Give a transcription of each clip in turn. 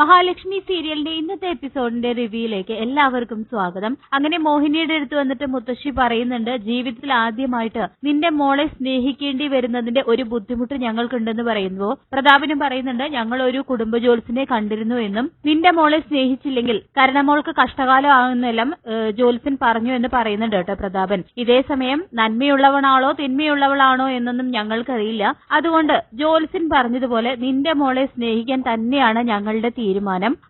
മഹാലക്ഷ്മി സീരിയലിന്റെ ഇന്നത്തെ എപ്പിസോഡിന്റെ റിവ്യൂയിലേക്ക് എല്ലാവർക്കും സ്വാഗതം. അങ്ങനെ മോഹിനിയുടെ അടുത്ത് വന്നിട്ട് മുത്തശ്ശി പറയുന്നുണ്ട് ജീവിതത്തിൽ ആദ്യമായിട്ട് നിന്റെ മോളെ സ്നേഹിക്കേണ്ടി വരുന്നതിന്റെ ഒരു ബുദ്ധിമുട്ട് ഞങ്ങൾക്കുണ്ടെന്ന് പറയുന്നു. പ്രതാപനും പറയുന്നുണ്ട് ഞങ്ങൾ ഒരു കുടുംബ ജോൽസിനെ കണ്ടിരുന്നു എന്നും നിന്റെ മോളെ സ്നേഹിച്ചില്ലെങ്കിൽ കരണമോൾക്ക് കഷ്ടകാലം ആകുന്നെല്ലാം ജോൽസൻ പറഞ്ഞു എന്ന് പറയുന്നുണ്ട് കേട്ടോ പ്രതാപൻ. ഇതേ സമയം നന്മയുള്ളവനാണോ തിന്മയുള്ളവളാണോ എന്നൊന്നും ഞങ്ങൾക്കറിയില്ല. അതുകൊണ്ട് ജോൽസിൻ പറഞ്ഞതുപോലെ നിന്റെ മോളെ സ്നേഹിക്കാൻ തന്നെയാണ് ഞങ്ങളുടെ തീരുമാനം.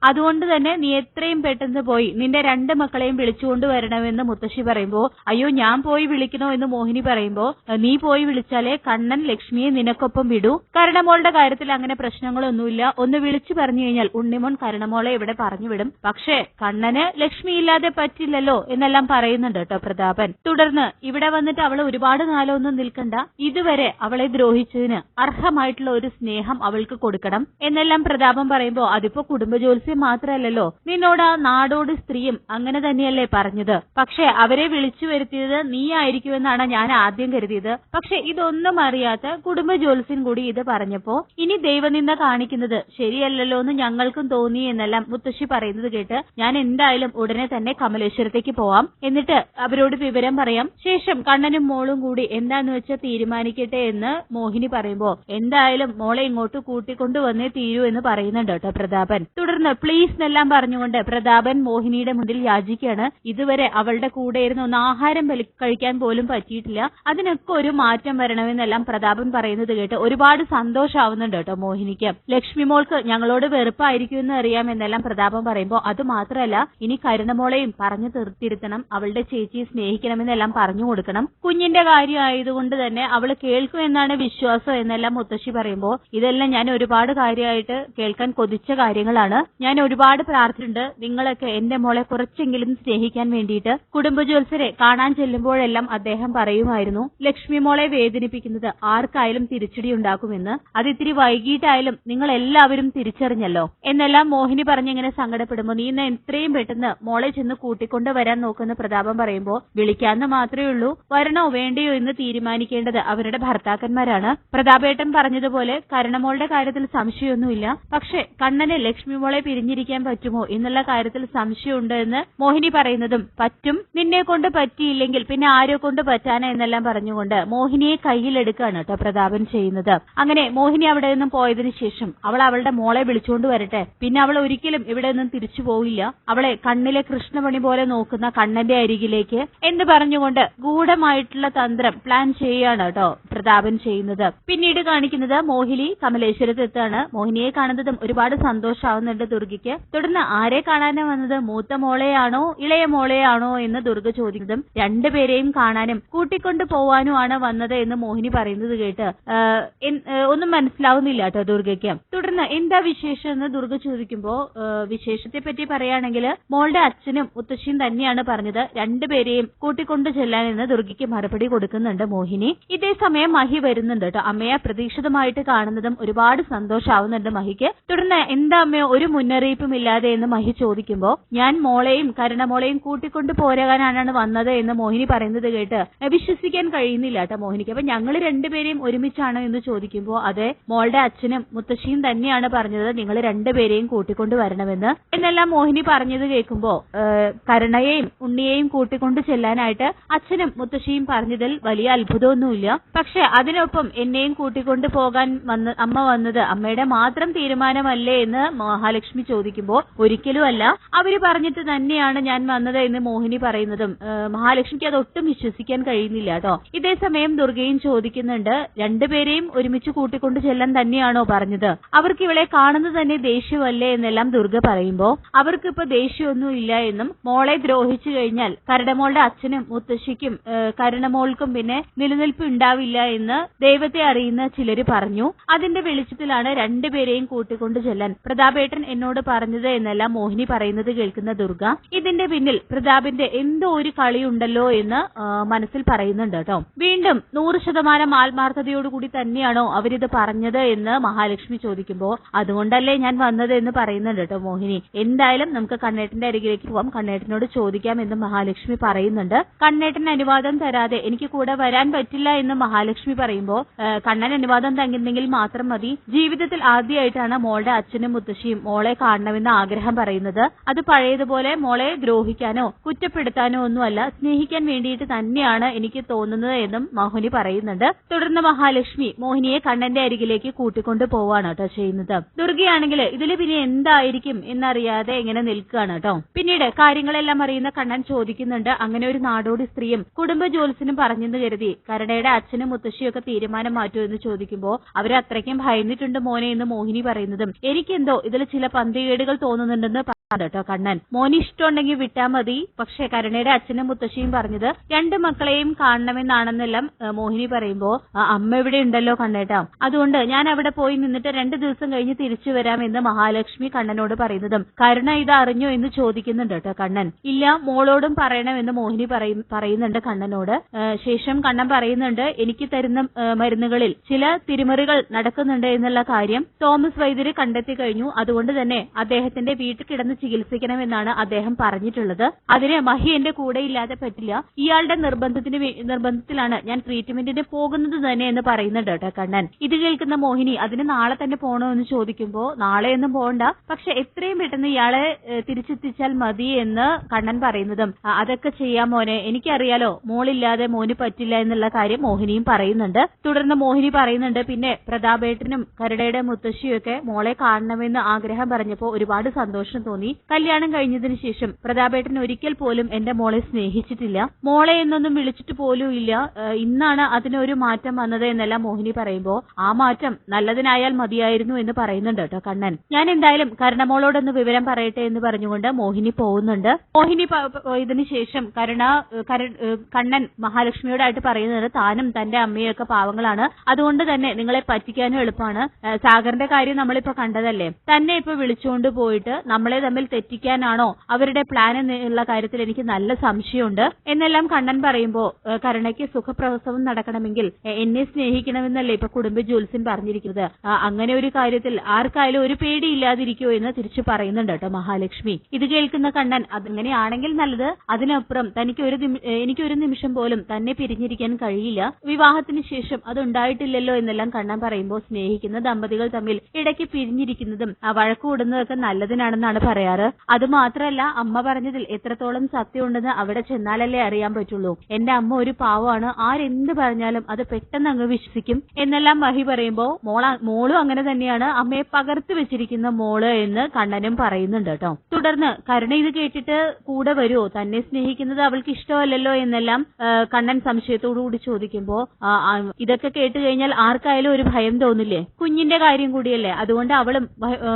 അതുകൊണ്ട് തന്നെ നീ എത്രയും പെട്ടെന്ന് പോയി നിന്റെ രണ്ട് മക്കളെയും വിളിച്ചുകൊണ്ട് വരണമെന്ന് മുത്തശ്ശി പറയുമ്പോ അയ്യോ ഞാൻ പോയി വിളിക്കണോ? എന്ന് മോഹിനി പറയുമ്പോ നീ പോയി വിളിച്ചാലേ കണ്ണൻ ലക്ഷ്മിയെ നിനക്കൊപ്പം വിടൂ. കരണമോളുടെ കാര്യത്തിൽ അങ്ങനെ പ്രശ്നങ്ങളൊന്നുമില്ല. ഒന്ന് വിളിച്ചു പറഞ്ഞു കഴിഞ്ഞാൽ ഉണ്ണിമോൻ കരണമോളെ ഇവിടെ പറഞ്ഞു വിടും. പക്ഷേ കണ്ണന് ലക്ഷ്മി ഇല്ലാതെ പറ്റില്ലല്ലോ എന്നെല്ലാം പറയുന്നുണ്ട് കേട്ടോ പ്രതാപൻ. തുടർന്ന് ഇവിടെ വന്നിട്ട് അവൾ ഒരുപാട് കാലമൊന്നും നിൽക്കണ്ട. ഇതുവരെ അവളെ ദ്രോഹിച്ചതിന് അർഹമായിട്ടുള്ള ഒരു സ്നേഹം അവൾക്ക് കൊടുക്കണം എന്നെല്ലാം പ്രതാപം പറയുമ്പോ അതിപ്പോ കുടുംബജോത്സ്യം മാത്രമല്ലല്ലോ. നിന്നോട് ആ നാടോട് സ്ത്രീയും അങ്ങനെ തന്നെയല്ലേ പറഞ്ഞത്. പക്ഷെ അവരെ വിളിച്ചു വരുത്തിയത് നീ ആയിരിക്കുമെന്നാണ് ഞാൻ ആദ്യം കരുതിയത്. പക്ഷെ ഇതൊന്നും അറിയാത്ത കുടുംബ കുടുംബജോത്സ്യൻ കൂടി ഇത് പറഞ്ഞപ്പോ ഇനി ദൈവനിന്ദ കാണിക്കുന്നത് ശരിയല്ലല്ലോ എന്ന് ഞങ്ങൾക്കും തോന്നി എന്നെല്ലാം മുത്തശ്ശി പറയുന്നത് കേട്ട് ഞാൻ എന്തായാലും ഉടനെ തന്നെ കമലേശ്വരത്തേക്ക് പോവാം. എന്നിട്ട് അവരോട് വിവരം പറയാം. ശേഷം കണ്ണനും മോളും കൂടി എന്താന്ന് വെച്ചാൽ തീരുമാനിക്കട്ടെ എന്ന് മോഹിനി പറയുമ്പോ എന്തായാലും മോളെ ഇങ്ങോട്ട് കൂട്ടിക്കൊണ്ടുവന്നേ തീരൂ എന്ന് പറയുന്നുണ്ട് കേട്ടോ പ്രതാപൻ. തുടർന്ന് പ്ലീസ് എന്നെല്ലാം പറഞ്ഞുകൊണ്ട് പ്രതാപൻ മോഹിനിയുടെ മുന്നിൽ യാചിക്കുകയാണ്. ഇതുവരെ അവളുടെ കൂടെ ഇരുന്ന് ഒന്ന് ആഹാരം കഴിക്കാൻ പോലും പറ്റിയിട്ടില്ല. അതിനൊക്കെ ഒരു മാറ്റം വരണമെന്നെല്ലാം പ്രതാപൻ പറയുന്നത് കേട്ട് ഒരുപാട് സന്തോഷാവുന്നുണ്ട് കേട്ടോ മോഹിനിക്ക്. ലക്ഷ്മി മോൾക്ക് ഞങ്ങളോട് വെറുപ്പായിരിക്കും എന്ന് അറിയാമെന്നെല്ലാം പ്രതാപൻ പറയുമ്പോൾ അത് മാത്രമല്ല ഇനി കരുണമോളെയും പറഞ്ഞു തീർത്തിരുത്തണം അവളുടെ ചേച്ചിയെ സ്നേഹിക്കണമെന്നെല്ലാം പറഞ്ഞു കൊടുക്കണം. കുഞ്ഞിന്റെ കാര്യമായതുകൊണ്ട് തന്നെ അവൾ കേൾക്കുമെന്നാണ് വിശ്വാസം എന്നെല്ലാം മുത്തശ്ശി പറയുമ്പോൾ ഇതെല്ലാം ഞാൻ ഒരുപാട് കാര്യമായിട്ട് കേൾക്കാൻ കൊതിച്ച കാര്യങ്ങളാണ്. ഞാൻ ഒരുപാട് പ്രാർത്ഥിച്ചിട്ടുണ്ട്. നിങ്ങളൊക്കെ എന്റെ മോളെ കുറച്ചെങ്കിലും സ്നേഹിക്കാൻ വേണ്ടിയിട്ട് കുടുംബജോത്സരെ കാണാൻ ചെല്ലുമ്പോഴെല്ലാം അദ്ദേഹം പറയുമായിരുന്നു ലക്ഷ്മി മോളെ വേദനിപ്പിക്കുന്നത് ആർക്കായാലും തിരിച്ചടി ഉണ്ടാക്കുമെന്ന്. അതിത്തിരി വൈകിട്ടായാലും നിങ്ങൾ എല്ലാവരും തിരിച്ചറിഞ്ഞല്ലോ. എന്നെല്ലാം മോഹിനി പറഞ്ഞിങ്ങനെ സങ്കടപ്പെടുമ്പോൾ നീ ഇന്ന് എത്രയും പെട്ടെന്ന് മോളെ ചെന്ന് കൂട്ടിക്കൊണ്ട് വരാൻ നോക്കുന്ന പ്രതാപം പറയുമ്പോൾ വിളിക്കാന്ന് മാത്രമേ ഉള്ളൂ. വരണോ വേണ്ടയോ എന്ന് തീരുമാനിക്കേണ്ടത് അവരുടെ ഭർത്താക്കന്മാരാണ്. പ്രതാപേട്ടൻ പറഞ്ഞതുപോലെ കരണമോളുടെ കാര്യത്തിൽ സംശയമൊന്നുമില്ല. പക്ഷെ കണ്ണന് ലക്ഷ്മി മോളെ പിരിഞ്ഞിരിക്കാൻ പറ്റുമോ എന്നുള്ള കാര്യത്തിൽ സംശയമുണ്ട് എന്ന് മോഹിനി പറയുന്നതും പറ്റും. നിന്നെ കൊണ്ട് പറ്റിയില്ലെങ്കിൽ പിന്നെ ആരോ കൊണ്ട് പറ്റാന എന്നെല്ലാം പറഞ്ഞുകൊണ്ട് മോഹിനിയെ കയ്യിലെടുക്കുകയാണ് കേട്ടോ പ്രതാപൻ ചെയ്യുന്നത്. അങ്ങനെ മോഹിനി അവിടെ നിന്നും പോയതിനു ശേഷം അവൾ അവളുടെ മോളെ വിളിച്ചുകൊണ്ട് വരട്ടെ. പിന്നെ അവൾ ഒരിക്കലും ഇവിടെ നിന്നും തിരിച്ചു പോവില്ല. അവളെ കണ്ണിലെ കൃഷ്ണമണി പോലെ നോക്കുന്ന കണ്ണന്റെ അരികിലേക്ക് എന്ന് പറഞ്ഞുകൊണ്ട് ഗൂഢമായിട്ടുള്ള തന്ത്രം പ്ലാൻ ചെയ്യുകയാണ് കേട്ടോ പ്രതാപൻ ചെയ്യുന്നത്. പിന്നീട് കാണിക്കുന്നത് മോഹിനി കമലേശ്വരത്ത് എത്താണ്. മോഹിനിയെ കാണുന്നതും ഒരുപാട് സന്തോഷാവുന്നുണ്ട് ദുർഗയ്ക്ക്. തുടർന്ന് ആരെ കാണാനാ വന്നത്? മൂത്ത മോളെയാണോ ഇളയ മോളെയാണോ എന്ന് ദുർഗ ചോദിക്കുന്നതും രണ്ടുപേരെയും കാണാനും കൂട്ടിക്കൊണ്ടു പോവാനുമാണ് വന്നത് എന്ന് മോഹിനി പറയുന്നത് കേട്ട് ഒന്നും മനസ്സിലാവുന്നില്ല കേട്ടോ ദുർഗയ്ക്ക്. തുടർന്ന് എന്താ വിശേഷം എന്ന് ദുർഗ ചോദിക്കുമ്പോ വിശേഷത്തെ പറ്റി പറയുകയാണെങ്കിൽ മോളുടെ അച്ഛനും മുത്തശ്ശിയും തന്നെയാണ് പറഞ്ഞത് രണ്ടുപേരെയും കൂട്ടിക്കൊണ്ടു ചെല്ലാൻ എന്ന് ദുർഗയ്ക്ക് മറുപടി കൊടുക്കുന്നുണ്ട് മോഹിനി. ഇതേ സമയം മഹി വരുന്നുണ്ട് കേട്ടോ. അമ്മയെ പ്രതീക്ഷിതമായിട്ട് കാണുന്നതും ഒരുപാട് സന്തോഷാവുന്നുണ്ട് മഹിക്ക്. തുടർന്ന് എന്താ അമ്മയോ ഒരു മുന്നറിയിപ്പും ഇല്ലാതെ എന്ന് മഹി ചോദിക്കുമ്പോ ഞാൻ മോളെയും കരുണമോളെയും കൂട്ടിക്കൊണ്ട് പോരാനാണ് വന്നത് എന്ന് മോഹിനി പറയുന്നത് കേട്ട് വിശ്വസിക്കാൻ കഴിയുന്നില്ല കേട്ടോ മോഹിനിക്ക്. അപ്പൊ ഞങ്ങൾ രണ്ടുപേരെയും ഒരുമിച്ചാണ് എന്ന് ചോദിക്കുമ്പോ അതെ മോളുടെ അച്ഛനും മുത്തശ്ശിയും തന്നെയാണ് പറഞ്ഞത് നിങ്ങൾ രണ്ടുപേരെയും കൂട്ടിക്കൊണ്ട് വരണമെന്ന്. എന്നെല്ലാം മോഹിനി പറഞ്ഞത് കേൾക്കുമ്പോ കരുണയെയും ഉണ്ണിയെയും കൂട്ടിക്കൊണ്ട് ചെല്ലാനായിട്ട് അച്ഛനും മുത്തശ്ശിയും പറഞ്ഞതിൽ വലിയ അത്ഭുതമൊന്നുമില്ല. പക്ഷെ അതിനൊപ്പം എന്നെയും കൂട്ടിക്കൊണ്ട് പോകാൻ വന്ന് അമ്മ വന്നത് അമ്മയുടെ മാത്രം തീരുമാനമല്ലേ എന്ന് മഹാലക്ഷ്മി ചോദിക്കുമ്പോൾ ഒരിക്കലും അല്ല അവർ പറഞ്ഞിട്ട് തന്നെയാണ് ഞാൻ വന്നത് എന്ന് മോഹിനി പറയുന്നതും. മഹാലക്ഷ്മിക്ക് അത് ഒട്ടും വിശ്വസിക്കാൻ കഴിയുന്നില്ല കേട്ടോ. ഇതേ സമയം ദുർഗയും ചോദിക്കുന്നുണ്ട് രണ്ടുപേരെയും ഒരുമിച്ച് കൂട്ടിക്കൊണ്ട് ചെല്ലാൻ തന്നെയാണോ പറഞ്ഞത്? അവർക്ക് ഇവളെ കാണുന്നത് തന്നെ ദേഷ്യമല്ലേ എന്നെല്ലാം ദുർഗ പറയുമ്പോ അവർക്ക് ഇപ്പൊ ദേഷ്യമൊന്നും ഇല്ല എന്നും മോളെ ദ്രോഹിച്ചു കഴിഞ്ഞാൽ കരടമോളുടെ അച്ഛനും മുത്തശ്ശിക്കും കരണമോൾക്കും പിന്നെ നിലനിൽപ്പ് ഉണ്ടാവില്ല എന്ന് ദൈവത്തെ അറിയുന്ന ചിലര് പറഞ്ഞു. അതിന്റെ വെളിച്ചത്തിലാണ് രണ്ടുപേരെയും കൂട്ടിക്കൊണ്ട് ചെല്ലാൻ. പ്രതാപേട്ടൻ എന്നോട് പറഞ്ഞത് എന്നെല്ലാം മോഹിനി പറയുന്നത് കേൾക്കുന്ന ദുർഗ. ഇതിന്റെ പിന്നിൽ പ്രതാപിന്റെ എന്തോ ഒരു കളിയുണ്ടല്ലോ എന്ന് മനസ്സിൽ പറയുന്നുണ്ട് കേട്ടോ. വീണ്ടും നൂറ് ശതമാനം ആത്മാർത്ഥതയോടുകൂടി തന്നെയാണോ അവരിത് പറഞ്ഞത് എന്ന് മഹാലക്ഷ്മി ചോദിക്കുമ്പോൾ അതുകൊണ്ടല്ലേ ഞാൻ വന്നത് എന്ന് പറയുന്നുണ്ട് കേട്ടോ മോഹിനി. എന്തായാലും നമുക്ക് കണ്ണേട്ടന്റെ അരികിലേക്ക് പോവാം. കണ്ണേട്ടനോട് ചോദിക്കാം എന്ന് മഹാലക്ഷ്മി പറയുന്നുണ്ട്. കണ്ണേട്ടൻ അനുവാദം തരാതെ എനിക്ക് കൂടെ വരാൻ പറ്റില്ല എന്ന് മഹാലക്ഷ്മി പറയുമ്പോൾ കണ്ണൻ അനുവാദം തങ്ങിയിരുന്നെങ്കിൽ മാത്രം മതി. ജീവിതത്തിൽ ആദ്യമായിട്ടാണ് മോളുടെ അച്ഛനും മുത്തശ്ശി മുത്തശ്ശിയും മോളെ കാണണമെന്ന് ആഗ്രഹം പറയുന്നത് അത് പഴയതുപോലെ മോളെ ദ്രോഹിക്കാനോ കുറ്റപ്പെടുത്താനോ ഒന്നുമല്ല സ്നേഹിക്കാൻ വേണ്ടിയിട്ട് തന്നെയാണ് എനിക്ക് തോന്നുന്നത് എന്നും മോഹിനി പറയുന്നുണ്ട്. തുടർന്ന് മഹാലക്ഷ്മി മോഹിനിയെ കണ്ണന്റെ അരികിലേക്ക് കൂട്ടിക്കൊണ്ടു പോവാണ് കേട്ടോ ചെയ്യുന്നത്. ദുർഗയാണെങ്കിൽ ഇതിൽ പിന്നെ എന്തായിരിക്കും എന്നറിയാതെ ഇങ്ങനെ നിൽക്കുകയാണ് കേട്ടോ. പിന്നീട് കാര്യങ്ങളെല്ലാം അറിയുന്ന കണ്ണൻ ചോദിക്കുന്നുണ്ട് അങ്ങനെ ഒരു നാടോടി സ്ത്രീയും കുടുംബ ജോലിസിനും പറഞ്ഞെന്ന് കരുതി കരുണയുടെ അച്ഛനും മുത്തശ്ശിയൊക്കെ തീരുമാനം മാറ്റൂ എന്ന് ചോദിക്കുമ്പോൾ അവരത്രയ്ക്കും ഭയന്നിട്ടുണ്ട് മോനെ എന്ന് മോഹിനി പറയുന്നതും എനിക്കെന്തോ ഇതിൽ ചില പന്തികേടുകൾ തോന്നുന്നുണ്ടെന്ന് പറഞ്ഞു കേട്ടോ കണ്ണൻ. മോന് ഇഷ്ടമുണ്ടെങ്കിൽ വിട്ടാൽ മതി. പക്ഷെ കരുണയുടെ അച്ഛനും മുത്തശ്ശിയും പറഞ്ഞത് രണ്ട് മക്കളെയും കാണണമെന്നാണെന്നെല്ലാം മോഹിനി പറയുമ്പോ അമ്മ ഇവിടെ ഉണ്ടല്ലോ കണ്ണേട്ടാ. അതുകൊണ്ട് ഞാൻ അവിടെ പോയി നിന്നിട്ട് രണ്ട് ദിവസം കഴിഞ്ഞ് തിരിച്ചു വരാം എന്ന് മഹാലക്ഷ്മി കണ്ണനോട് പറയുന്നതും കരുണ ഇത് അറിഞ്ഞോ എന്ന് ചോദിക്കുന്നുണ്ട് കേട്ടോ കണ്ണൻ. ഇല്ല മോളോടും പറയണമെന്ന് മോഹിനി പറയുന്നുണ്ട് കണ്ണനോട്. ശേഷം കണ്ണൻ പറയുന്നുണ്ട് എനിക്ക് തരുന്ന മരുന്നുകളിൽ ചില തിരിമറികൾ നടക്കുന്നുണ്ട് എന്നുള്ള കാര്യം തോമസ് വൈദ്യര് കണ്ടെത്തി കഴിഞ്ഞു. അതുകൊണ്ട് തന്നെ അദ്ദേഹത്തിന്റെ വീട്ടിൽ കിടന്ന് ചികിത്സിക്കണമെന്നാണ് അദ്ദേഹം പറഞ്ഞിട്ടുള്ളത്. അതിന് മഹി എന്റെ കൂടെ ഇല്ലാതെ പറ്റില്ല. ഇയാളുടെ നിർബന്ധത്തിന് നിർബന്ധത്തിലാണ് ഞാൻ ട്രീറ്റ്മെന്റിന് പോകുന്നത് തന്നെ എന്ന് പറയുന്നുണ്ട് കേട്ടോ കണ്ണൻ. ഇത് കേൾക്കുന്ന മോഹിനി അതിന് നാളെ തന്നെ പോകണോ എന്ന് ചോദിക്കുമ്പോൾ നാളെ ഒന്നും പോകണ്ട പക്ഷെ എത്രയും പെട്ടെന്ന് ഇയാളെ തിരിച്ചെത്തിച്ചാൽ മതി എന്ന് കണ്ണൻ പറയുന്നതും അതൊക്കെ ചെയ്യാൻ മോനെ. എനിക്കറിയാലോ മോളില്ലാതെ മോന് പറ്റില്ല എന്നുള്ള കാര്യം മോഹിനിയും പറയുന്നുണ്ട്. തുടർന്ന് മോഹിനി പറയുന്നുണ്ട് പിന്നെ പ്രതാപേട്ടനും കരുടയുടെ മുത്തശ്ശിയും ഒക്കെ മോളെ കാണണമെന്ന് ആഗ്രഹം പറഞ്ഞപ്പോ ഒരുപാട് സന്തോഷം തോന്നി. കല്യാണം കഴിഞ്ഞതിന് ശേഷം പ്രതാപേട്ടൻ ഒരിക്കൽ പോലും എന്റെ മോളെ സ്നേഹിച്ചിട്ടില്ല. മോളെ എന്നൊന്നും വിളിച്ചിട്ട് പോലും ഇല്ല. ഇന്നാണ് അതിനൊരു മാറ്റം വന്നത് എന്നെല്ലാം മോഹിനി പറയുമ്പോ. ആ മാറ്റം നല്ലതിനായാൽ മതിയായിരുന്നു എന്ന് പറയുന്നുണ്ട് കേട്ടോ കണ്ണൻ. ഞാൻ എന്തായാലും കരുണമോളോടൊന്ന് വിവരം പറയട്ടെ എന്ന് പറഞ്ഞുകൊണ്ട് മോഹിനി പോകുന്നുണ്ട്. മോഹിനി പോയതിനു ശേഷം കരുണ കണ്ണൻ മഹാലക്ഷ്മിയോടായിട്ട് പറയുന്നത് താനും തന്റെ അമ്മയൊക്കെ പാവങ്ങളാണ്. അതുകൊണ്ട് തന്നെ നിങ്ങളെ പറ്റിക്കാനും എളുപ്പമാണ് സാഗറിന്റെ കാര്യം നമ്മളിപ്പോ കണ്ടതല്ലേ? തന്നെ ഇപ്പൊ വിളിച്ചുകൊണ്ട് പോയിട്ട് നമ്മളെ തമ്മിൽ തെറ്റിക്കാനാണോ അവരുടെ പ്ലാൻ എന്നുള്ള കാര്യത്തിൽ എനിക്ക് നല്ല സംശയമുണ്ട്. എന്നെല്ലാം കണ്ണൻ പറയുമ്പോൾ കരുണയ്ക്ക് സുഖപ്രസവം നടക്കണമെങ്കിൽ എന്നെ സ്നേഹിക്കണമെന്നല്ലേ ഇപ്പൊ കുടുംബ ജോത്സ്യൻ പറഞ്ഞിരിക്കുന്നത്. അങ്ങനെ ഒരു കാര്യത്തിൽ ആർക്കായാലും ഒരു പേടി പേടിയില്ലാതിരിക്കുമോ എന്ന് തിരിച്ചു പറയുന്നുണ്ട് കേട്ടോ മഹാലക്ഷ്മി. ഇത് കേൾക്കുന്ന കണ്ണൻ അതങ്ങനെയാണെങ്കിൽ നല്ലത്. അതിനപ്പുറം തനിക്ക് ഒരു എനിക്ക് ഒരു നിമിഷം പോലും തന്നെ പിരിഞ്ഞിരിക്കാൻ കഴിയില്ല. വിവാഹത്തിന് ശേഷം അതുണ്ടായിട്ടില്ലല്ലോ എന്നെല്ലാം കണ്ണൻ പറയുമ്പോൾ സ്നേഹിക്കുന്ന ദമ്പതികൾ തമ്മിൽ ഇടയ്ക്ക് പിരിഞ്ഞിരിക്കുന്നതും വഴക്കുകൂടുന്നതൊക്കെ നല്ലതിനാണെന്നാണ് പറയാറ്? അത് മാത്രമല്ല അമ്മ പറഞ്ഞതിൽ എത്രത്തോളം സത്യമുണ്ടെന്ന് അവിടെ ചെന്നാലല്ലേ അറിയാൻ പറ്റുള്ളൂ. എന്റെ അമ്മ ഒരു പാവമാണ് ആരെന്ത് പറഞ്ഞാലും അത് പെട്ടെന്ന് അങ്ങ് വിശ്വസിക്കും. എന്നെല്ലാം മഹി പറയുമ്പോ മോള മോളും അങ്ങനെ തന്നെയാണ് അമ്മയെ പകർത്തി വെച്ചിരിക്കുന്ന മോൾ എന്ന് കണ്ണനും പറയുന്നുണ്ട് കേട്ടോ. തുടർന്ന് കരുണ ഇത് കേട്ടിട്ട് കൂടെ വരുമോ തന്നെ സ്നേഹിക്കുന്നത് അവൾക്ക് ഇഷ്ടമല്ലല്ലോ എന്നെല്ലാം കണ്ണൻ സംശയത്തോടു കൂടി ചോദിക്കുമ്പോ ആ, ആ, ഇതൊക്കെ കേട്ട് കഴിഞ്ഞാൽ ആർക്കായാലും ഒരു ഭയം തോന്നില്ലേ? കുഞ്ഞിന്റെ കാര്യം കൂടിയല്ലേ? അതുകൊണ്ട് അവളും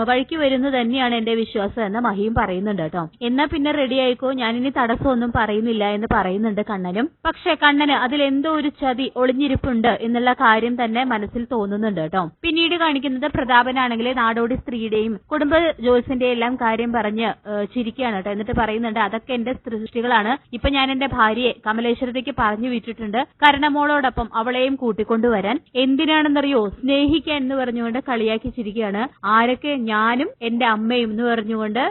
വഴിക്ക് വരുന്നത് തന്നെയാണ് എന്റെ വിശ്വാസം. എന്ന് മഹിയും പറയുന്നുണ്ട് കേട്ടോ. എന്നാ പിന്നെ റെഡി ആയിക്കോ? ഞാനിനി തടസ്സമൊന്നും പറയുന്നില്ല എന്ന് പറയുന്നുണ്ട് കണ്ണനും. പക്ഷെ കണ്ണന് അതിൽ എന്തോ ഒരു ചതി ഒളിഞ്ഞിരിപ്പുണ്ട് എന്നുള്ള കാര്യം തന്നെ മനസ്സിൽ തോന്നുന്നുണ്ട് കേട്ടോ. പിന്നീട് കാണിക്കുന്നത് പ്രതാപനാണെങ്കിൽ നാടോടി സ്ത്രീയുടെയും കുടുംബ ജോത്സ്യന്റെ എല്ലാം കാര്യം പറഞ്ഞ് ചിരിക്കുകയാണ് കേട്ടോ. എന്നിട്ട് പറയുന്നുണ്ട് അതൊക്കെ എന്റെ സൃഷ്ടികളാണ് ഇപ്പൊ ഞാൻ എന്റെ ഭാര്യയെ കമലേശ്വരത്തേക്ക് പറഞ്ഞു വിട്ടിട്ടുണ്ട്. കരണമോളോടൊപ്പം അവളെയും കൂട്ടിക്കൊണ്ടുവരാൻ എന്തിനാണെന്നറിയോ? സ്നേഹിക്കാൻ എന്ന് പറഞ്ഞുകൊണ്ട് കളിയാക്കി ചിരിക്കുകയാണ്. ആരൊക്കെ ഞാനും എന്റെ അമ്മയും എന്ന് പറഞ്ഞുകൊണ്ട്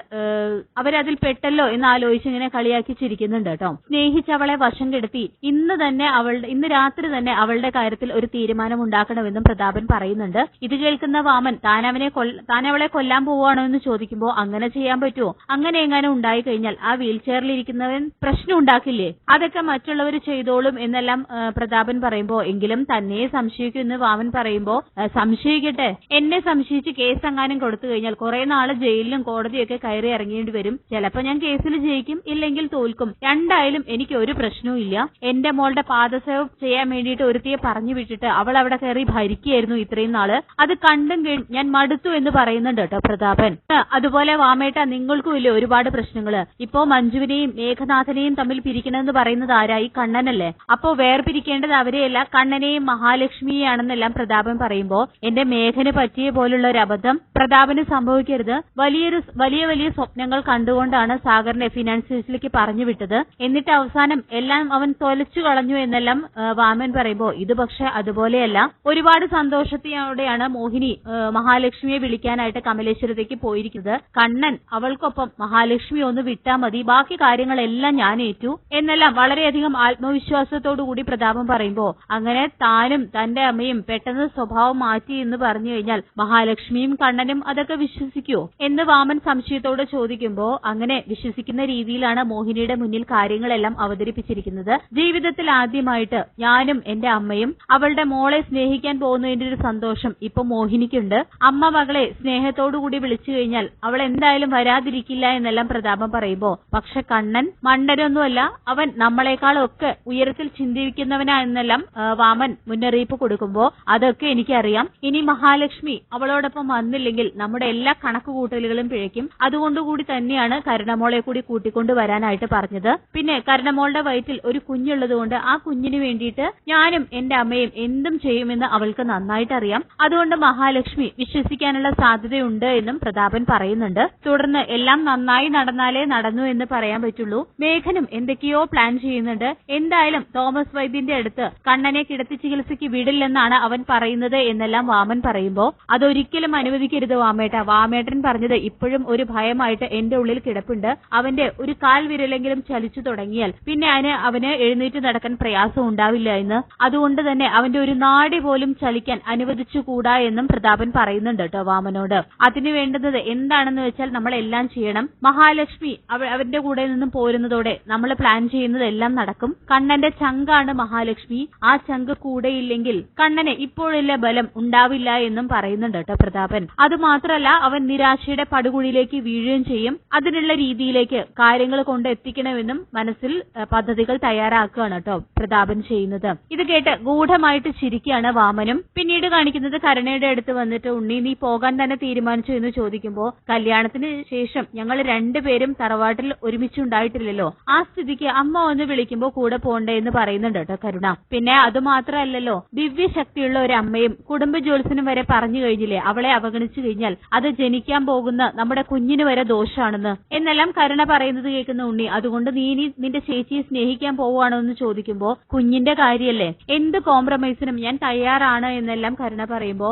അവരതിൽ പെട്ടല്ലോ എന്ന് ആലോചിച്ച് ഇങ്ങനെ കളിയാക്കി ചിരിക്കുന്നുണ്ട് കേട്ടോ സ്നേഹിച്ചവളെ വശം കെടുത്തി ഇന്ന് തന്നെ അവളുടെ ഇന്ന് രാത്രി തന്നെ അവളുടെ കാര്യത്തിൽ ഒരു തീരുമാനം ഉണ്ടാക്കണമെന്നും പ്രതാപൻ പറയുന്നുണ്ട്. ഇത് കേൾക്കുന്ന വാമൻ താനവനെ അവനെ താൻ അവളെ കൊല്ലാൻ പോവാണോ എന്ന് ചോദിക്കുമ്പോൾ അങ്ങനെ ചെയ്യാൻ പറ്റുമോ? അങ്ങനെ എങ്ങനെ ഉണ്ടായി കഴിഞ്ഞാൽ ആ വീൽ ചെയറിൽ ഇരിക്കുന്നവൻ പ്രശ്നം ഉണ്ടാക്കില്ലേ? അതൊക്കെ മറ്റുള്ളവർ ചെയ്തോളും എന്നെല്ലാം പ്രതാപൻ പറയുമ്പോൾ എങ്കിലും തന്നെ സംശയിക്കുമെന്ന് വാമൻ പറയുമ്പോൾ സംശയിക്കട്ടെ. എന്നെ സംശയിച്ച് കേസ് എങ്ങാനും കൊടുത്തു കഴിഞ്ഞാൽ കുറെ നാൾ ജയിലിലും കോടതിയൊക്കെ കയറി ഇറങ്ങേണ്ടി വരും. ചിലപ്പോ ഞാൻ കേസിൽ ജയിക്കും ഇല്ലെങ്കിൽ തോൽക്കും. രണ്ടായാലും എനിക്ക് ഒരു പ്രശ്നവും ഇല്ല. എന്റെ മോളുടെ പാദസേവ ചെയ്യാൻ വേണ്ടിയിട്ട് ഒരുത്തിയെ പറഞ്ഞു വിട്ടിട്ട് അവൾ അവിടെ കയറി ഭരിക്കുകയായിരുന്നു ഇത്രയും നാൾ. അത് കണ്ടും കേട്ടും ഞാൻ മടുത്തു എന്ന് പറയുന്നുണ്ട് കേട്ടോ പ്രതാപൻ. അതുപോലെ വാമേട്ട നിങ്ങൾക്കും ഇല്ലേ ഒരുപാട് പ്രശ്നങ്ങൾ. ഇപ്പോ മഞ്ജുവിനെയും മേഘനാഥനെയും തമ്മിൽ പിരിക്കണമെന്ന് പറയുന്നത് ആരായി കണ്ണനല്ലേ. അപ്പോ വേർപിരിക്കേണ്ടത് അവരെയല്ല കണ്ണനെയും മഹാലക്ഷ്മിയെയാണെന്നെല്ലാം പ്രതാപൻ പറയുമ്പോ എന്റെ മേഘന് പറ്റിയ പോലുള്ള ഒരു അബദ്ധം പ്രതാപന് സംഭവിക്കരുത്. വലിയൊരു വലിയ വലിയ സ്വപ്നങ്ങൾ കണ്ടുകൊണ്ടാണ് സാഗറിനെ ഫിനാൻസിയേഴ്സിലേക്ക് പറഞ്ഞു വിട്ടത്. എന്നിട്ട് അവസാനം എല്ലാം അവൻ തൊലച്ചു കളഞ്ഞു എന്നെല്ലാം വാമൻ പറയുമ്പോൾ ഇത് പക്ഷെ അതുപോലെയല്ല. ഒരുപാട് സന്തോഷത്തോടെയാണ് മോഹിനി മഹാലക്ഷ്മിയെ വിളിക്കാനായിട്ട് കമലേശ്വരത്തേക്ക് പോയിരിക്കുന്നത്. കണ്ണൻ അവൾക്കൊപ്പം മഹാലക്ഷ്മി ഒന്ന് വിട്ടാ മതി. ബാക്കി കാര്യങ്ങളെല്ലാം ഞാൻ ഏറ്റു. എന്നെല്ലാം വളരെയധികം ആത്മവിശ്വാസത്തോടു കൂടി പ്രതാപം പറയുമ്പോൾ അങ്ങനെ താനും തന്റെ അമ്മയും പെട്ടെന്ന് സ്വഭാവം മാറ്റി എന്ന് പറഞ്ഞു കഴിഞ്ഞാൽ മഹാലക്ഷ്മിയും കണ്ണനും അതൊക്കെ വിശ്വസിക്കുമോ എന്ന് വാമൻ സംശയത്തോട് ചോദിക്കുമ്പോ അങ്ങനെ വിശ്വസിക്കുന്ന രീതിയിലാണ് മോഹിനിയുടെ മുന്നിൽ കാര്യങ്ങളെല്ലാം അവതരിപ്പിച്ചിരിക്കുന്നത്. ജീവിതത്തിൽ ആദ്യമായിട്ട് ഞാനും എന്റെ അമ്മയും അവളുടെ മോളെ സ്നേഹിക്കാൻ പോകുന്നതിന്റെ ഒരു സന്തോഷം ഇപ്പൊ മോഹിനിക്കുണ്ട്. അമ്മ മകളെ സ്നേഹത്തോടുകൂടി വിളിച്ചു കഴിഞ്ഞാൽ അവൾ എന്തായാലും വരാതിരിക്കില്ല എന്നെല്ലാം പ്രതാപം പറയുമ്പോ പക്ഷെ കണ്ണൻ മണ്ടനൊന്നുമല്ല അവൻ നമ്മളെക്കാളൊക്കെ ഉയരത്തിൽ ചിന്തിക്കുന്നവനാണെന്നെല്ലാം വാമൻ മുന്നറിയിപ്പ് കൊടുക്കുമ്പോ അതൊക്കെ എനിക്കറിയാം. ഇനി മഹാലക്ഷ്മി അവളോടൊപ്പം വന്നില്ലെങ്കിൽ നമ്മുടെ എല്ലാ കണക്കുകൂട്ടലുകളും പിഴയ്ക്കും. അതുകൊണ്ടുകൂടി തന്നെയാണ് കരുണമോളെ കൂടി കൂട്ടിക്കൊണ്ട് വരാനായിട്ട് പറഞ്ഞത്. പിന്നെ കരുണമോളുടെ വയറ്റിൽ ഒരു കുഞ്ഞുള്ളതുകൊണ്ട് ആ കുഞ്ഞിന് വേണ്ടിയിട്ട് ഞാനും എന്റെ അമ്മയും എന്തും ചെയ്യുമെന്ന് അവൾക്ക് നന്നായിട്ട് അറിയാം അതുകൊണ്ട് മഹാലക്ഷ്മി വിശ്വസിക്കാനുള്ള സാധ്യതയുണ്ട് എന്നും പ്രതാപൻ പറയുന്നുണ്ട്. തുടർന്ന് എല്ലാം നന്നായി നടന്നാലേ നടന്നു എന്ന് പറയാൻ പറ്റുള്ളൂ. മേഘനും എന്തൊക്കെയോ പ്ലാൻ ചെയ്യുന്നുണ്ട്. എന്തായാലും തോമസ് വൈദ്യന്റെ അടുത്ത് കണ്ണനെ കിടത്തി ചികിത്സയ്ക്ക് വിടില്ലെന്നാണ് അവൻ പറയുന്നത് എന്നെല്ലാം വാമൻ പറയുമ്പോ അതൊരിക്കലും അനുവദിക്കരുത് വാമേട്ട. വാമേട്ടൻ പറഞ്ഞത് ഇപ്പോഴും ഒരു ഭയമായിട്ട് എന്റെ ഉള്ളിൽ കിടപ്പുണ്ട്. അവന്റെ ഒരു കാൽ വിരലെങ്കിലും ചലിച്ചു തുടങ്ങിയാൽ പിന്നെ അതിന് അവന് എഴുന്നേറ്റ് നടക്കാൻ പ്രയാസം ഉണ്ടാവില്ല എന്ന്. അതുകൊണ്ട് തന്നെ അവന്റെ ഒരു നാടി പോലും ചലിക്കാൻ അനുവദിച്ചുകൂടാ എന്നും പ്രതാപൻ പറയുന്നുണ്ട് കേട്ടോ വാമനോട്. അതിനു വേണ്ടുന്നത് എന്താണെന്ന് വെച്ചാൽ നമ്മൾ എല്ലാം ചെയ്യണം. മഹാലക്ഷ്മി അവ- അവന്റെ കൂടെ നിന്നും പോരുന്നതോടെ നമ്മൾ പ്ലാൻ ചെയ്യുന്നതെല്ലാം നടക്കും. കണ്ണന്റെ ചങ്കാണ് മഹാലക്ഷ്മി. ആ ചങ്ക് കൂടെയില്ലെങ്കിൽ കണ്ണന് ഇപ്പോഴുള്ള ബലം ഉണ്ടാവില്ല എന്നും പറയുന്നുണ്ട് കേട്ടോ പ്രതാപൻ. അത് മാത്രമല്ല അവൻ നിരാശയുടെ പടുകുഴിയിലേക്ക് വീഴുകയും ചെയ്യും. അതിനുള്ള രീതിയിലേക്ക് കാര്യങ്ങൾ കൊണ്ട് എത്തിക്കണമെന്നും മനസ്സിൽ പദ്ധതികൾ തയ്യാറാക്കുകയാണ് കേട്ടോ പ്രതാപൻ ചെയ്യുന്നത്. ഇത് കേട്ട് ഗൂഢമായിട്ട് ചിരിക്കുകയാണ് വാമനും. പിന്നീട് കാണിക്കുന്നത് കരുണയുടെ അടുത്ത് വന്നിട്ട് ഉണ്ണി നീ പോകാൻ തന്നെ തീരുമാനിച്ചു എന്ന് ചോദിക്കുമ്പോൾ കല്യാണത്തിന് ശേഷം ഞങ്ങൾ രണ്ടുപേരും തറവാട്ടിൽ ഒരുമിച്ചുണ്ടായിട്ടില്ലല്ലോ ആ സ്ഥിതിക്ക് അമ്മ ഒന്ന് വിളിക്കുമ്പോൾ കൂടെ പോണ്ടേ എന്ന് പറയുന്നുണ്ട് കേട്ടോ കരുണ. പിന്നെ അത് മാത്രമല്ലല്ലോ ദിവ്യശക്തിയുള്ള ഒരു അമ്മയും കുടുംബ ജോത്സ്യനും വരെ പറഞ്ഞു കഴിഞ്ഞില്ലേ? അവളെ അവഗണിച്ചു കഴിഞ്ഞാൽ അത് ജനിക്കാൻ പോകുന്ന നമ്മുടെ കുഞ്ഞിന് വരെ ദോഷാണെന്ന്. എന്നെല്ലാം കരുണ പറയുന്നത് കേൾക്കുന്ന ഉണ്ണി അതുകൊണ്ട് നീ ഇനി നിന്റെ ചേച്ചിയെ സ്നേഹിക്കാൻ പോവുകയാണോ എന്ന് ചോദിക്കുമ്പോ കുഞ്ഞിന്റെ കാര്യല്ലേ എന്ത് കോംപ്രമൈസിനും ഞാൻ തയ്യാറാണ് എന്നെല്ലാം കരുണ പറയുമ്പോ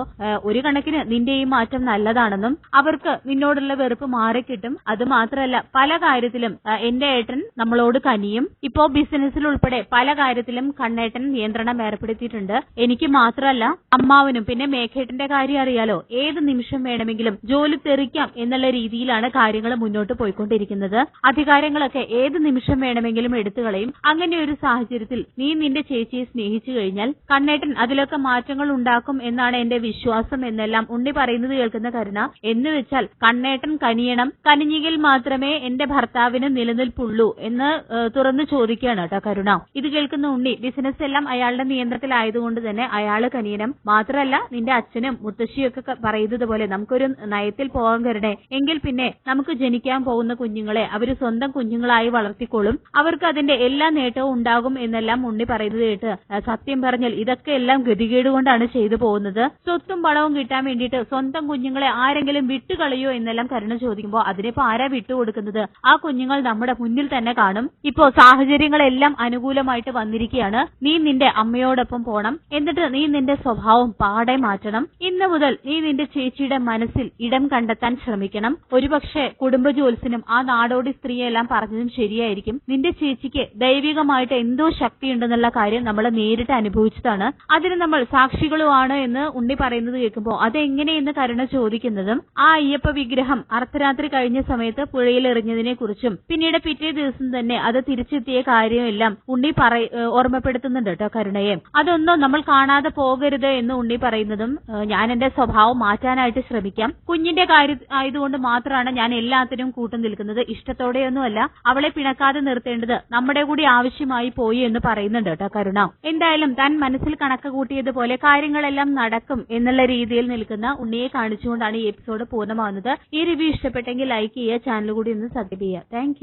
ഒരു കണക്കിന് നിന്റെ ഈ മാറ്റം നല്ലതാണെന്നും അവർക്ക് നിന്നോടുള്ള വെറുപ്പ് മാറിക്കിട്ടും. അത് മാത്രമല്ല പല കാര്യത്തിലും എന്റെ ഏട്ടൻ നമ്മളോട് കനിയും. ഇപ്പോ ബിസിനസ്സിൽ ഉൾപ്പെടെ പല കാര്യത്തിലും കണ്ണേട്ടൻ നിയന്ത്രണം ഏർപ്പെടുത്തിയിട്ടുണ്ട്. എനിക്ക് മാത്രമല്ല അമ്മാവനും പിന്നെ മേഘേട്ടന്റെ കാര്യം അറിയാലോ. ഏത് നിമിഷം വേണമെങ്കിലും ജോലി തെറിക്കാം എന്നുള്ള രീതിയിലാണ് കാര്യങ്ങൾ മുന്നോട്ട് പോയിക്കൊണ്ടിരിക്കുന്നത്. അധികാരങ്ങളൊക്കെ ഏത് നിമിഷം വേണമെങ്കിലും എടുത്തു കളയും. അങ്ങനെ ഒരു സാഹചര്യത്തിൽ നീ നിന്റെ ചേച്ചിയെ സ്നേഹിച്ചു കഴിഞ്ഞാൽ കണ്ണേട്ടൻ അതിലൊക്കെ മാറ്റങ്ങൾ ഉണ്ടാക്കും എന്നാണ് എന്റെ വിശ്വാസം എന്നെല്ലാം ഉണ്ണി പറയുന്നത് കേൾക്കുന്ന കരുണ. എന്ന് വെച്ചാൽ കണ്ണേട്ടൻ കനിയണം. കനിഞ്ഞെങ്കിൽ മാത്രമേ എന്റെ ഭർത്താവിന് നിലനിൽപ്പുള്ളൂ എന്ന് തുറന്നു ചോദിക്കുകയാണ് കേട്ടോ കരുണ. ഇത് കേൾക്കുന്ന ഉണ്ണി ബിസിനസ് എല്ലാം അയാളുടെ നിയന്ത്രണത്തിലായതുകൊണ്ട് തന്നെ അയാൾ കനിയണം. മാത്രമല്ല നിന്റെ അച്ഛനും മുത്തശ്ശിയൊക്കെ പറയുന്നത് പോലെ നമുക്കൊരു നയത്തിൽ പോകാൻ കരുണേ. എങ്കിൽ പിന്നെ നമുക്ക് ജനിക്കാൻ പോകുന്ന കുഞ്ഞുങ്ങളെ അവർ സ്വന്തം കുഞ്ഞുങ്ങളായി വളർത്തിക്കൊള്ളും അവർക്ക് അതിന്റെ എല്ലാ നേട്ടവും ഉണ്ടാകും എന്നെല്ലാം ഉണ്ണി പറയുന്നത് കേട്ട് സത്യം പറഞ്ഞാൽ ഇതൊക്കെ എല്ലാം ഗതികേട് കൊണ്ടാണ് ചെയ്തു പോകുന്നത്. സ്വത്തും പണവും കിട്ടാൻ വേണ്ടിയിട്ട് സ്വന്തം കുഞ്ഞുങ്ങളെ ആരെങ്കിലും വിട്ടുകളയോ എന്നെല്ലാം കരുണ ചോദിക്കുമ്പോൾ അതിനിപ്പോ ആരാ വിട്ടുകൊടുക്കുന്നത്? ആ കുഞ്ഞുങ്ങൾ നമ്മുടെ മുന്നിൽ തന്നെ കാണും. ഇപ്പോ സാഹചര്യങ്ങളെല്ലാം അനുകൂലമായിട്ട് വന്നിരിക്കുകയാണ്. നീ നിന്റെ അമ്മയോടൊപ്പം പോണം. എന്നിട്ട് നീ നിന്റെ സ്വഭാവം പാടെ മാറ്റണം. ഇന്ന് മുതൽ നീ നിന്റെ ചേച്ചിയുടെ മനസ്സിൽ ഇടം കണ്ടെത്താൻ ശ്രമിക്കണം. ഒരുപക്ഷെ കുടുംബ ജോത്സ്യനും ആ നാടോടി സ്ത്രീയെല്ലാം പറഞ്ഞതും ശരിയായിരിക്കും. നിന്റെ ചേച്ചിക്ക് ദൈവികമായിട്ട് എന്തോ ശക്തിയുണ്ടെന്നുള്ള കാര്യം നമ്മൾ നേരിട്ട് അനുഭവിച്ചതാണ്. അതിന് നമ്മൾ സാക്ഷികളുമാണ് എന്ന് ഉണ്ണി പറയുന്നത് കേൾക്കുമ്പോൾ അതെങ്ങനെയെന്ന് കരുണ ചോദിക്കുന്നതും ആ അയ്യപ്പ വിഗ്രഹം അർദ്ധരാത്രി കഴിഞ്ഞ സമയത്ത് പുഴയിൽ എറിഞ്ഞതിനെ കുറിച്ചും പിന്നീട് പിറ്റേ ദിവസം തന്നെ അത് തിരിച്ചെത്തിയ കാര്യമെല്ലാം ഉണ്ണി പറയ ഓർമ്മപ്പെടുത്തുന്നുണ്ട് കേട്ടോ കരുണയെ. അതൊന്നും നമ്മൾ കാണാതെ പോകരുത് എന്ന് ഉണ്ണി പറയുന്നതും ഞാൻ എന്റെ സ്വഭാവം മാറ്റാനായിട്ട് ശ്രമിക്കാം. കുഞ്ഞിന്റെ കാര്യം ആയതുകൊണ്ട് മാത്രമാണ് ഞാൻ എല്ലാത്തിനും കൂട്ടു നിൽക്കുന്നത്. ഇഷ്ടത്തോടെയൊന്നുമല്ല അവളെ പിണക്കാതെ നിർത്തേണ്ടത് നമ്മുടെ കൂടി ആവശ്യമായി പോയി എന്ന് പറയുന്നുണ്ട് കേട്ടോ കരുണ. എന്തായാലും താൻ മനസ്സിൽ കണക്ക് കൂട്ടിയതുപോലെ കാര്യങ്ങളെല്ലാം നടക്കും എന്നുള്ള രീതിയിൽ നിൽക്കുന്ന ഉണ്ണിയെ കാണിച്ചുകൊണ്ടാണ് ഈ എപ്പിസോഡ് പൂർണമാവുന്നത്. ഈ റിവ്യൂ ഇഷ്ടപ്പെട്ടെങ്കിൽ ലൈക്ക് ചെയ്യുക ചാനൽ കൂടി ഒന്ന് സബ്സ്ക്രൈബ് ചെയ്യുക. താങ്ക്